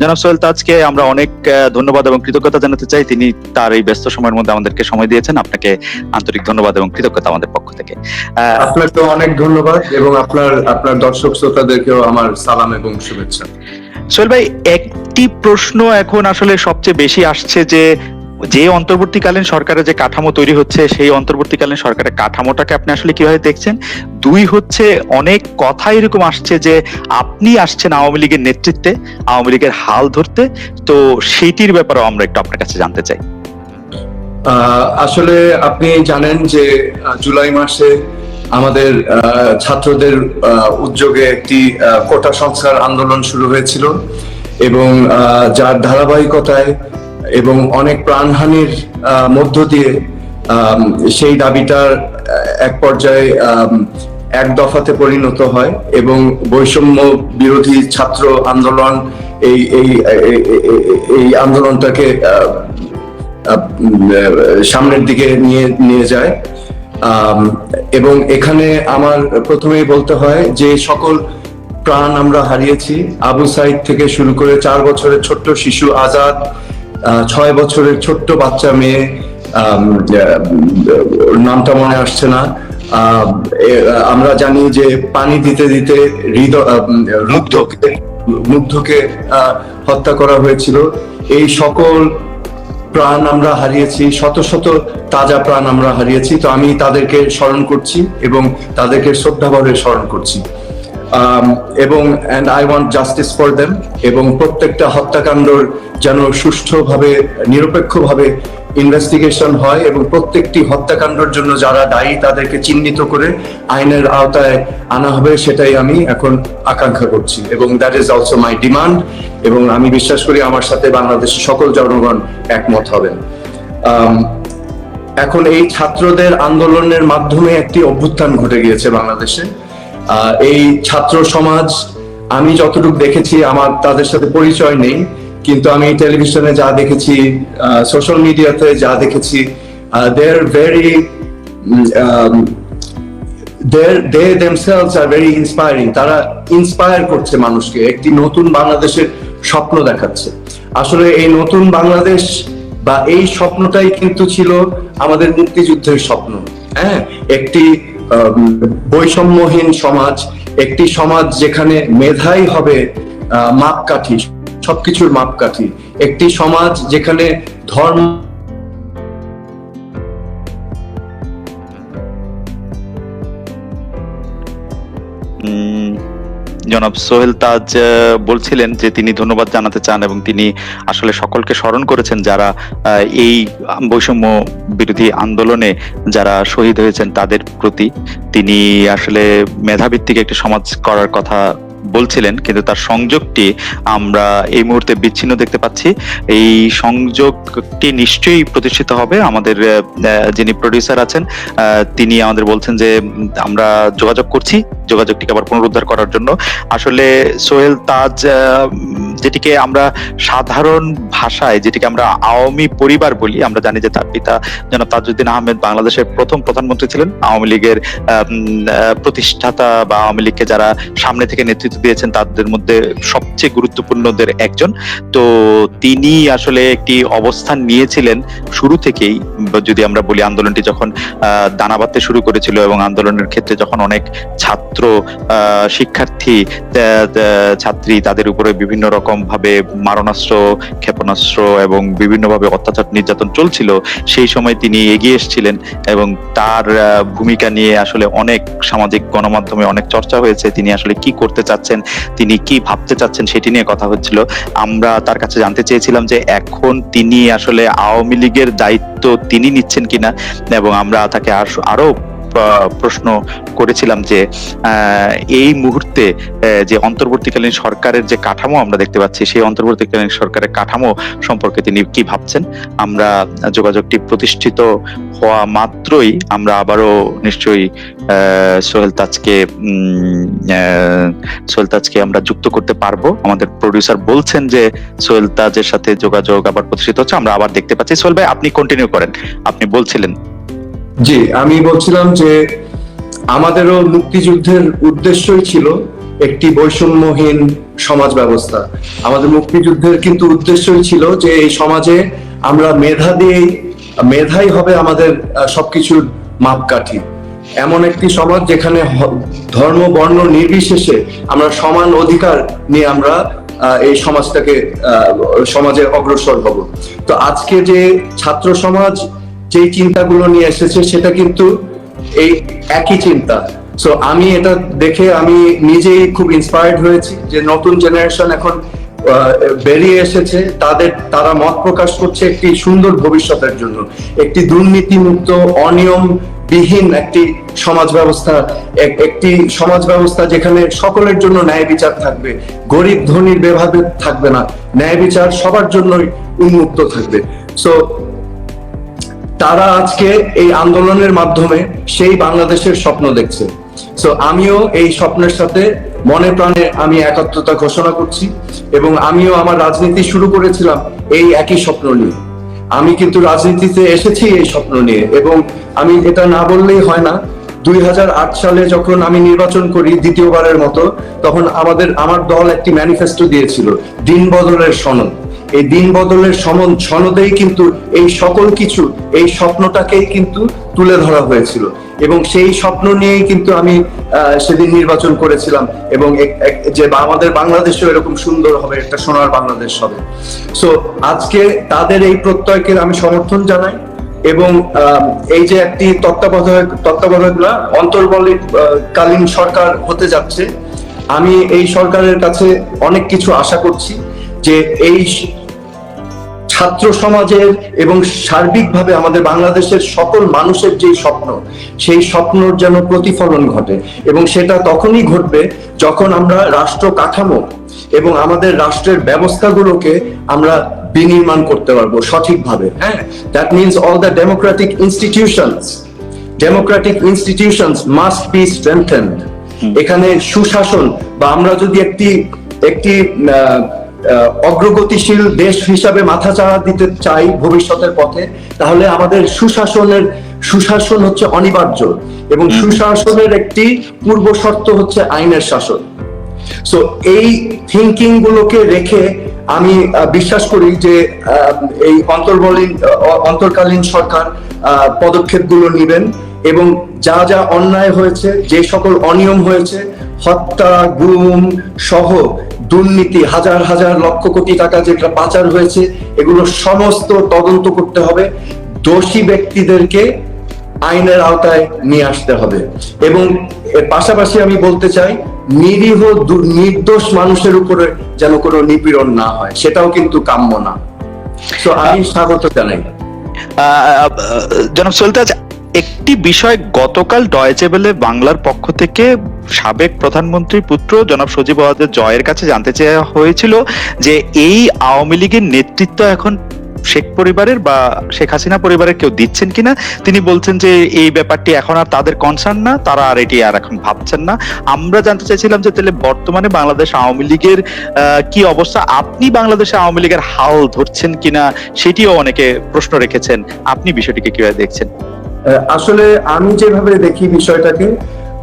জনাব সোহেল তাজকে আমরা অনেক ধন্যবাদ এবং কৃতজ্ঞতা জানাতে চাই। তিনি তার এই ব্যস্ত সময়ের মধ্যে আমাদেরকে সময় দিয়েছেন। আপনাকে আন্তরিক ধন্যবাদ এবং কৃতজ্ঞতা আমাদের পক্ষ থেকে। আহ, আপনাকে অনেক ধন্যবাদ এবং আপনার আপনার দর্শক শ্রোতাদেরকেও আমার সালাম এবং শুভেচ্ছা। সোহেল ভাই একটি প্রশ্ন এখন আসলে সবচেয়ে বেশি আসছে যে যে অন্তর্বর্তীকালীন সরকারের যে কাঠামো তৈরি হচ্ছে, সেই অন্তর্বর্তীকালীন সরকারের কাঠামোটাকে আপনি আসলে কীভাবে দেখছেন? দুই হচ্ছে, অনেক কথা এরকম আসছে যে আপনি আসছেন আওয়ামী লীগের নেতৃত্বে, আওয়ামী লীগের হাল ধরতে। তো সেইটির ব্যাপারেও আমরা একটু আপনার কাছে জানতে চাই। আসলে আপনি জানেন যে জুলাই মাসে আমাদের ছাত্রদের উদ্যোগে একটি কোটা সংস্কার আন্দোলন শুরু হয়েছিল এবং যার ধারাবাহিকতায় এবং অনেক প্রাণহানির মধ্য দিয়ে সেই দাবিটার এক পর্যায়ে এক দফাতে পরিণত হয় এবং বৈষম্য বিরোধী ছাত্র আন্দোলন এই এই এই- আন্দোলনটাকে সামনের দিকে নিয়ে নিয়ে যায়। এবং এখানে আমার প্রথমেই বলতে হয় যে সকল প্রাণ আমরা হারিয়েছি। আবু সাইদ থেকে শুরু করে চার বছরের ছোট্ট শিশু আজাদ ছয় বছরের ছোট্ট বাচ্চা মেয়ে নামটা মনে আসছে না। আমরা জানি যে পানি দিতে দিতে হৃদয় আহ, উম, মুগ্ধকে হত্যা করা হয়েছিল। এই সকল প্রাণ আমরা হারিয়েছি শত শত তাজা প্রাণ আমরা হারিয়েছি। তো আমি তাদেরকে স্মরণ করছি এবং তাদেরকে শ্রদ্ধাভাবে স্মরণ করছি। এবং and I want justice for them এবং প্রত্যেকটা হত্যাকাণ্ডর যেন সুষ্ঠুভাবে নিরপেক্ষভাবে ইনভেস্টিগেশন হয় এবং প্রত্যেকটি হত্যাকাণ্ডের জন্য যারা দায়ী তাদেরকে চিহ্নিত করে আইনের আওতায় আনা হবে সেটাই আমি এখন আকাঙ্ক্ষা করছি। এবং that is also my demand এবং আমি বিশ্বাস করি আমার সাথে বাংলাদেশের সকল জনগণ একমত হবেন। আম, এখন এই ছাত্রদের আন্দোলনের মাধ্যমে একটি অভ্যুত্থান ঘটে গিয়েছে বাংলাদেশে। এই ছাত্র সমাজ, আমি যতটুকু দেখেছি, আমার তাদের সাথে পরিচয় নেই, কিন্তু আমি টেলিভিশনে যা দেখেছি সোশ্যাল মিডিয়াতে যা দেখেছি they are very they themselves are very inspiring তারা ইন্সপায়ার করছে মানুষকে, একটি নতুন বাংলাদেশের স্বপ্ন দেখাচ্ছে। আসলে এই নতুন বাংলাদেশ বা এই স্বপ্নটাই কিন্তু ছিল আমাদের মুক্তিযুদ্ধের স্বপ্ন। হ্যাঁ একটি বৈষম্যহীন সমাজ একটি সমাজ যেখানে মেধাই হবে মাপকাঠি সবকিছুর মাপকাঠি। একটি সমাজ যেখানে ধর্ম জনাব সোহেল তাজ বলছিলেন যে তিনি ধন্যবাদ জানাতে চান এবং তিনি আসলে সকলকে স্মরণ করেছেন যারা এই বৈষম্য বিরোধী আন্দোলনে যারা শহীদ হয়েছেন তাদের প্রতি। তিনি আসলে মেধাভিত্তিক একটি সমাজ করার কথা বলছিলেন, কিন্তু তার সংযোগটি আমরা এই মুহূর্তে বিচ্ছিন্ন দেখতে পাচ্ছি। এই সংযোগটি নিশ্চয়ই প্রতিষ্ঠিত হবে। আমাদের যিনি প্রডিউসার আছেন তিনি আমাদের বলছেন যে, আমরা যোগাযোগ করছি। যোগাযোগটিকে আবার পুনরুদ্ধার করার জন্য। আসলে সোহেল তাজ যেটিকে আমরা সাধারণ ভাষায়, যেটিকে আমরা আওয়ামী পরিবার বলি, আমরা জানি যে তার পিতা জনাব তাজউদ্দিন আহমেদ বাংলাদেশের প্রথম প্রধানমন্ত্রী ছিলেন। আওয়ামী লীগের প্রতিষ্ঠাতা বা আওয়ামী লীগকে যারা সামনে থেকে নেতৃত্ব দিয়েছেন, তাদের মধ্যে সবচেয়ে গুরুত্বপূর্ণদের একজন। তো তিনি আসলে একটি অবস্থান নিয়েছিলেন শুরু থেকেই, যদি আমরা বলি আন্দোলনটি যখন দানা বাঁধতে শুরু করেছিল এবং আন্দোলনের ক্ষেত্রে যখন অনেক ছাত্র শিক্ষার্থী ছাত্রী তাদের উপরে বিভিন্ন রকম ভাবে মারণাস্ত্র, ক্ষেপণাস্ত্র এবং বিভিন্নভাবে অত্যাচার নির্যাতন চলছিল, সেই সময় তিনি এগিয়ে এসেছিলেন এবং তার ভূমিকা নিয়ে আসলে অনেক সামাজিক গণমাধ্যমে অনেক চর্চা হয়েছে, তিনি আসলে কি করতে চাচ্ছেন, তিনি কি ভাবতে চাচ্ছেন সেটি নিয়ে কথা হচ্ছিল। আমরা তার কাছে জানতে চেয়েছিলাম যে এখন তিনি আসলে আওয়ামী লীগের দায়িত্ব তিনি নিচ্ছেন কিনা এবং আমরা তাকে আর- প্রশ্ন করেছিলাম যে এই মুহূর্তে যে অন্তর্বর্তীকালীন সরকারের যে কাঠামো আমরা দেখতে পাচ্ছি, সেই অন্তর্বর্তীকালীন সরকারের কাঠামো সম্পর্কে তিনি কি ভাবছেন? আমরা যোগাযোগটি প্রতিষ্ঠিত হওয়া মাত্রই আমরা আবারও নিশ্চয়ই সোহেল তাজকে সোহেল তাজকে আমরা যুক্ত করতে পারব। আমাদের প্রডিউসার বলছেন যে, সোহেল তাজের সাথে যোগাযোগ আবার প্রতিষ্ঠিত হচ্ছে, আমরা আবার দেখতে পাচ্ছি। সোহেল ভাই, আপনি কন্টিনিউ করেন। আপনি বলছিলেন জি, আমি বলছিলাম যে আমাদেরও মুক্তিযুদ্ধের উদ্দেশ্যই ছিল একটি বৈষম্যহীন সমাজ ব্যবস্থা। আমাদের মুক্তিযুদ্ধের কিন্তু উদ্দেশ্যই ছিল যে এই সমাজে আমরা মেধা দিয়েই, মেধাই হবে আমাদের সবকিছুর মাপকাঠি। এমন একটি সমাজ যেখানে ধর্ম, বর্ণ নির্বিশেষে আমরা সমান অধিকার নিয়ে আমরা এই সমাজটাকে সমাজে অগ্রসর হব। তো আজকে যে ছাত্র সমাজ যে চিন্তাগুলো নিয়ে এসেছে, সেটা কিন্তু এই একই চিন্তা। সো আমি এটা দেখে আমি নিজেই খুব ইন্সপায়ার্ড হয়েছি যে নতুন জেনারেশন এখন বেরিয়ে এসেছে। তাদের, তারা মত প্রকাশ করছে একটি সুন্দর ভবিষ্যতের জন্য। একটি দুর্নীতিমুক্ত অনিয়ম বিহীন একটি সমাজ ব্যবস্থা একটি সমাজ ব্যবস্থা যেখানে সকলের জন্য ন্যায় বিচার থাকবে। গরিব ধনীর বেভাবে থাকবে না। ন্যায় বিচার সবার জন্যই উন্মুক্ত থাকবে। সো তারা আজকে এই আন্দোলনের মাধ্যমে সেই বাংলাদেশের স্বপ্ন দেখছে। সো আমিও এই স্বপ্নের সাথে মনে প্রাণে আমি একাত্মতা ঘোষণা করছি এবং আমিও আমার রাজনীতি শুরু করেছিলাম এই একই স্বপ্ন নিয়ে। আমি কিন্তু রাজনীতিতে এসেছি এই স্বপ্ন নিয়ে এবং আমি এটা না বললেই হয় না দুই হাজার আট সালে যখন আমি নির্বাচন করি দ্বিতীয়বারের মতো, তখন আমাদের, আমার দল একটি ম্যানিফেস্টো দিয়েছিল, দিন বদলের সনদ। এই দিন বদলের সমন সনদেই কিন্তু এই সকল কিছু, এই স্বপ্নটাকেই কিন্তু তুলে ধরা হয়েছিল। এবং সেই স্বপ্ন নিয়েই কিন্তু আমি সেদিন নির্বাচন করেছিলাম এবং যে আমাদের বাংলাদেশও এরকম সুন্দর হবে, একটা সোনার বাংলাদেশ হবে। সো আজকে তাদের এই প্রত্যয়কে আমি সমর্থন জানাই। এবং এই যে একটি তত্ত্বাবধায়ক তত্ত্বাবধায়ক না অন্তর্বলী কালীন সরকার হতে যাচ্ছে, আমি এই সরকারের কাছে অনেক কিছু আশা করছি যে এই ছাত্র সমাজের এবং সার্বিকভাবে আমাদের বাংলাদেশের সকল মানুষের যে স্বপ্ন, সেই স্বপ্নর যেন প্রতিফলন ঘটে এবং সেটা তখনই ঘটবে যখন আমরা রাষ্ট্র কাঠামো এবং আমাদের রাষ্ট্রের ব্যবস্থাগুলোকে আমরা বিনির্মাণ করতে পারব সঠিকভাবে। হ্যাঁ? That means all the democratic institutions democratic institutions must be strengthened এখানে সুশাসন বা আমরা যদি একটি একটি অগ্রগতিশীল দেশ হিসাবে মাথা চাড়া দিতে চাই ভবিষ্যতের পথে তাহলে আমাদের সুশাসনের সুশাসন হচ্ছে অনিবার্য এবং সুশাসনের একটি পূর্ব শর্ত হচ্ছে আইনের শাসন। সো এই থিঙ্কিং গুলোকে রেখে আমি বিশ্বাস করি যে এই অন্তর্বলীন অন্তর্কালীন সরকার পদক্ষেপগুলো নেবেন এবং যা যা অন্যায় হয়েছে, যে সকল অনিয়ম হয়েছে, হত্যা, গুম সহ দুর্নীতি, হাজার হাজার লক্ষ কোটি টাকা যেটা পাচার হয়েছে, এগুলো সমস্ত তদন্ত করতে হবে। দোষী ব্যক্তিদেরকে আইনের আওতায় নিয়ে আসতে হবে। এবং পাশাপাশি আমি বলতে চাই, নিরীহ নির্দোষ মানুষের উপরে যেন কোনো নিপীড়ন না হয়, সেটাও কিন্তু কাম্য না। তো আমি স্বাগত জানাই। জনাব সুলতাজ, একটি বিষয় গতকাল ডয়েচেবেলে বাংলার পক্ষ থেকে সাবেক প্রধানমন্ত্রীর পুত্র জনাব সজীব জয়ের কাছে জানতে চাওয়া হয়েছিল যে এই আওয়ামী লীগের নেতৃত্ব এখন শেখ পরিবারের বা শেখ হাসিনা পরিবারের কেউ দিচ্ছেন কিনা? তিনি বলছেন যে এই ব্যাপারটি এখন আর তাদের কনসার্ন না, তারা আর এটি আর এখন ভাবছেন না। আমরা জানতে চাইছিলাম যে তাহলে বর্তমানে বাংলাদেশ আওয়ামী লীগের কি অবস্থা? আপনি বাংলাদেশে আওয়ামী লীগের হাল ধরছেন কিনা? সেটিও অনেকে প্রশ্ন রেখেছেন। আপনি বিষয়টিকে কীভাবে দেখছেন? আসলে আমি যেভাবে দেখি বিষয়টাকে,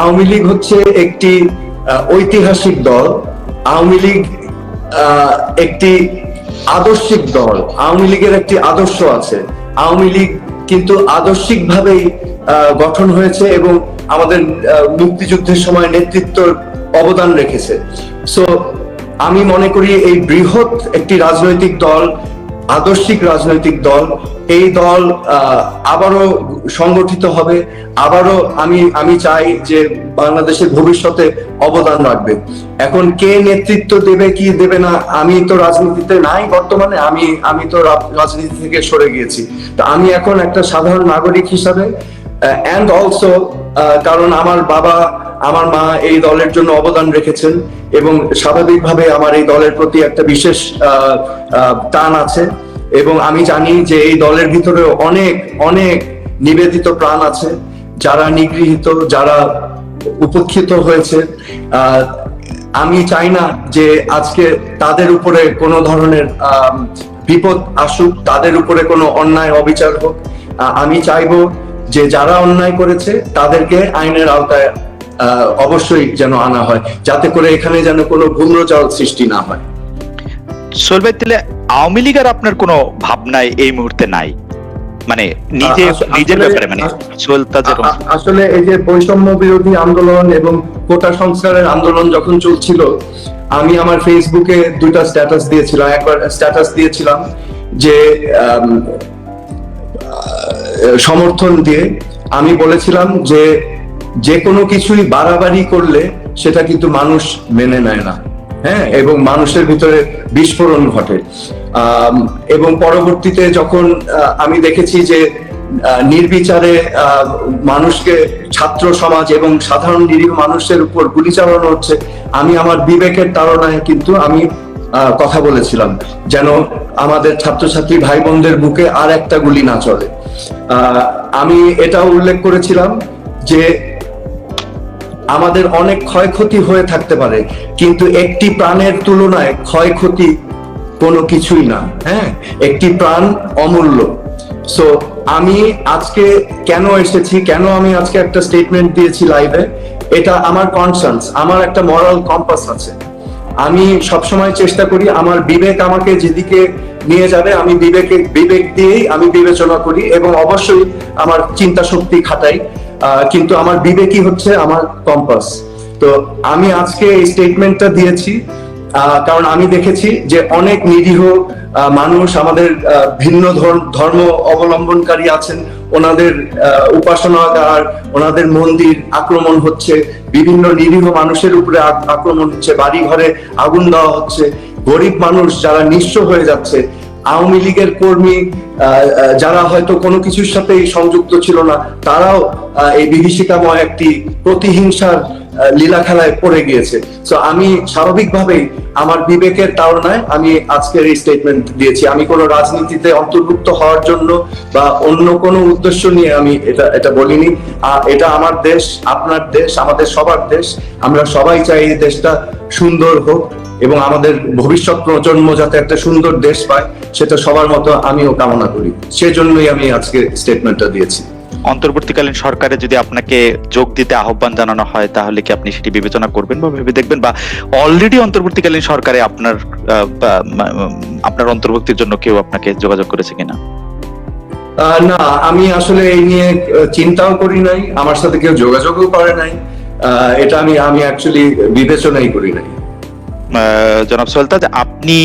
আওয়ামী লীগ হচ্ছে একটি ঐতিহাসিক দল। আওয়ামী লীগ একটি আদর্শিক দল। আওয়ামী লীগের একটি আদর্শ আছে। আওয়ামী লীগ কিন্তু আদর্শিক ভাবেই গঠন হয়েছে এবং আমাদের মুক্তিযুদ্ধের সময় নেতৃত্বর অবদান রেখেছে। সো আমি মনে করি এই বৃহৎ একটি রাজনৈতিক দল, আদর্শিক রাজনৈতিক দল, এই দল আবারও সংগঠিত হবে। আবারও আমি আমি চাই যে বাংলাদেশের ভবিষ্যতে অবদান রাখবে। এখন কে নেতৃত্ব দেবে, কি দেবে না, আমি তো রাজনীতিতে নাই বর্তমানে, আমি আমি তো রাজনীতি থেকে সরে গিয়েছি। তো আমি এখন একটা সাধারণ নাগরিক হিসাবে অ্যান্ড অলসো কারণ আমার বাবা, আমার মা এই দলের জন্য অবদান রেখেছেন এবং স্বাভাবিকভাবে আমার এই দলের প্রতি একটা বিশেষ টান আছে। এবং আমি জানি যে এই দলের ভিতরে অনেক অনেক নিবেদিত প্রাণ আছে, যারা নিগৃহীত, যারা উপেক্ষিত হয়েছে আমি চাই না যে আজকে তাদের উপরে কোনো ধরনের বিপদ আসুক, তাদের উপরে কোনো অন্যায়, অবিচার হোক। আমি চাইব যে যারা অন্যায় করেছে, তাদেরকে আইনের আওতায় অবশ্যই যেন আনা হয়, যাতে করে এখানে যেন কোনো ভূম্রজাল সৃষ্টি না হয়। ভাই তাহলে আওয়ামী লীগের আপনার কোনো ভাবনায় এই মুহূর্তে নাই? মানে নিজে নিজের ব্যাপারে মানে আসলে এই যে বৈষম্য বিরোধী আন্দোলন এবং কোটা সংস্কারের আন্দোলন যখন চলছিল আমি আমার ফেসবুকে দুইটা স্ট্যাটাস দিয়েছিলাম। একবার স্ট্যাটাস দিয়েছিলাম যে সমর্থন দিয়ে আমি বলেছিলাম যে যে কোনো কিছুই বাড়াবাড়ি করলে সেটা কিন্তু মানুষ মেনে নেয় না। হ্যাঁ এবং মানুষের ভিতরে বিস্ফোরণ ঘটে। এবং পরবর্তীতে যখন আমি দেখেছি যে নির্বিচারে মানুষকে ছাত্র সমাজ এবং সাধারণ নিরীহ মানুষের উপর গুলি চালানো হচ্ছে, আমি আমার বিবেকের তাড়নায় কিন্তু আমি কথা বলেছিলাম, যেন আমাদের ছাত্রছাত্রী ভাই বোনদের বুকে আর একটা গুলি না চলে। আমি এটাও উল্লেখ করেছিলাম যে আমাদের অনেক ক্ষয়ক্ষতি হয়ে থাকতে পারে, কিন্তু একটি প্রাণের তুলনায় ক্ষয়ক্ষতি কোনো কিছুই না হ্যাঁ? একটি প্রাণ অমূল্য। সো আমি আজকে কেন এসেছি, কেন আমি আজকে একটা স্টেটমেন্ট দিয়েছি লাইভে এটা আমার কনসার্নস আমার একটা মরাল কম্পাস আছে। আমি সবসময় চেষ্টা করি, আমার বিবেক আমাকে যেদিকে নিয়ে যাবে, আমি বিবেকে, বিবেক দিয়েই আমি বিবেচনা করি এবং অবশ্যই আমার চিন্তা শক্তি খাটাই। কিন্তু আমার বিবেকই হচ্ছে আমার কম্পাস তো আমি আজকে এই স্টেটমেন্টটা দিয়েছি কারণ আমি দেখেছি যে অনেক নিরীহ মানুষ আমাদের ভিন্ন ধর্ম- অবলম্বনকারী আছেন। ওনাদের উপাসনাগার, ওনাদের মন্দির আক্রমণ হচ্ছে। বিভিন্ন নিরীহ মানুষের উপরে আক্রমণ হচ্ছে। বাড়ি ঘরে আগুন দেওয়া হচ্ছে। গরিব মানুষ যারা নিঃস্ব হয়ে যাচ্ছে। আওয়ামী লীগের কর্মী যারা হয়তো কোনো কিছুর সাথে সংযুক্ত ছিল না, তারাও এই বিভীষিকাময় একটি প্রতিহিংসার লীলা খেলায় পড়ে গিয়েছে। তো আমি স্বাভাবিকভাবেই আমার বিবেকের তাড়নায় আমি আজকের এই স্টেটমেন্ট দিয়েছি। আমি কোনো রাজনীতিতে অন্তর্ভুক্ত হওয়ার জন্য বা অন্য কোনো উদ্দেশ্য নিয়ে আমি এটা এটা বলিনি। এটা আমার দেশ, আপনার দেশ, আমাদের সবার দেশ। আমরা সবাই চাই এই দেশটা সুন্দর হোক। এবং আমাদের ভবিষ্যৎ প্রজন্ম যাতে একটা সুন্দর দেশ পায় সেটা সবার মতো আমিও কামনা করি। সেজন্যই আমি আজকে স্টেটমেন্টটা দিয়েছি। অন্তর্বর্তীকালীন সরকারে যদি আপনাকে যোগ দিতে আহ্বান জানানো হয় তাহলে কি আপনি সেটি বিবেচনা করবেন বা ভেবে দেখবেন? বা অলরেডি অন্তর্বর্তীকালীন সরকারে আপনার আপনার অন্তর্ভুক্তির জন্য কেউ আপনাকে যোগাযোগ করেছে কিনা? না আমি আসলে এই নিয়ে চিন্তাও করি নাই। আমার সাথে কেউ যোগাযোগও করে নাই। এটা আমি আমি অ্যাকচুয়ালি বিবেচনাই করি নাই। জনাব সোহেল তাজ আপনি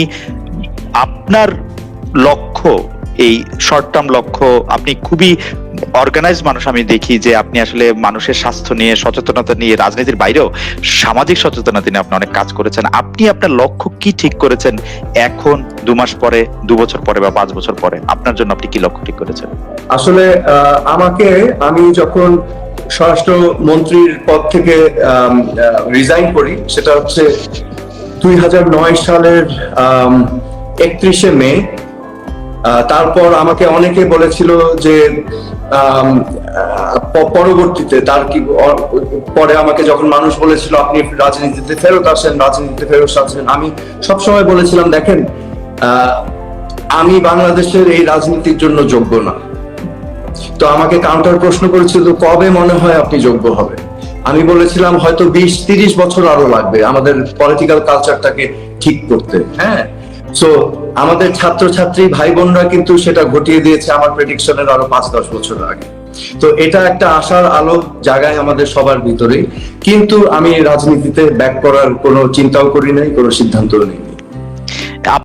আপনার লক্ষ্য, এই শর্ট টার্ম লক্ষ্য, আপনি খুবই অর্গানাইজ মানুষ আমি দেখি যে আপনি আসলে মানুষের স্বাস্থ্য নিয়ে, সচেতনতা নিয়ে, রাজনীতির বাইরেও সামাজিক সচেতনতা নিয়ে আপনি অনেক কাজ করেছেন। আপনি আপনার লক্ষ্য কি ঠিক করেছেন এখন, দু মাস পরে, দু বছর পরে বা পাঁচ বছর পরে? আপনার জন্য আপনি কি লক্ষ্য ঠিক করেছেন? আসলে আমাকে, আমি যখন স্বরাষ্ট্র মন্ত্রীর পদ থেকে রিজাইন করি, সেটা হচ্ছে দুই হাজার নয় সালের একত্রিশে মে তারপর আমাকে অনেকে বলেছিল যে পরবর্তীতে তার কি পরে আমাকে যখন মানুষ বলেছিল, আপনি রাজনীতিতে ফেরত আসেন, রাজনীতিতে ফেরত আসেন। আমি সবসময় বলেছিলাম, দেখেন আমি বাংলাদেশের এই রাজনীতির জন্য যোগ্য না। তো আমাকে কাউন্টার প্রশ্ন করেছিল, কবে মনে হয় আপনি যোগ্য হবে আমি বলেছিলাম হয়তো বিশ, তিরিশ বছর আরও লাগবে আমাদের পলিটিক্যাল কালচারটাকে ঠিক করতে হ্যাঁ? সো আমাদের ছাত্রছাত্রী ভাই বোনরা কিন্তু সেটা ঘটিয়ে দিয়েছে আমার প্রেডিকশনের আরও পাঁচ, দশ বছর আগে। তো এটা একটা আশার আলো জায়গায় আমাদের সবার ভিতরে কিন্তু আমি রাজনীতিতে ব্যাক করার কোনো চিন্তাও করি নাই, কোনো সিদ্ধান্তও নেই।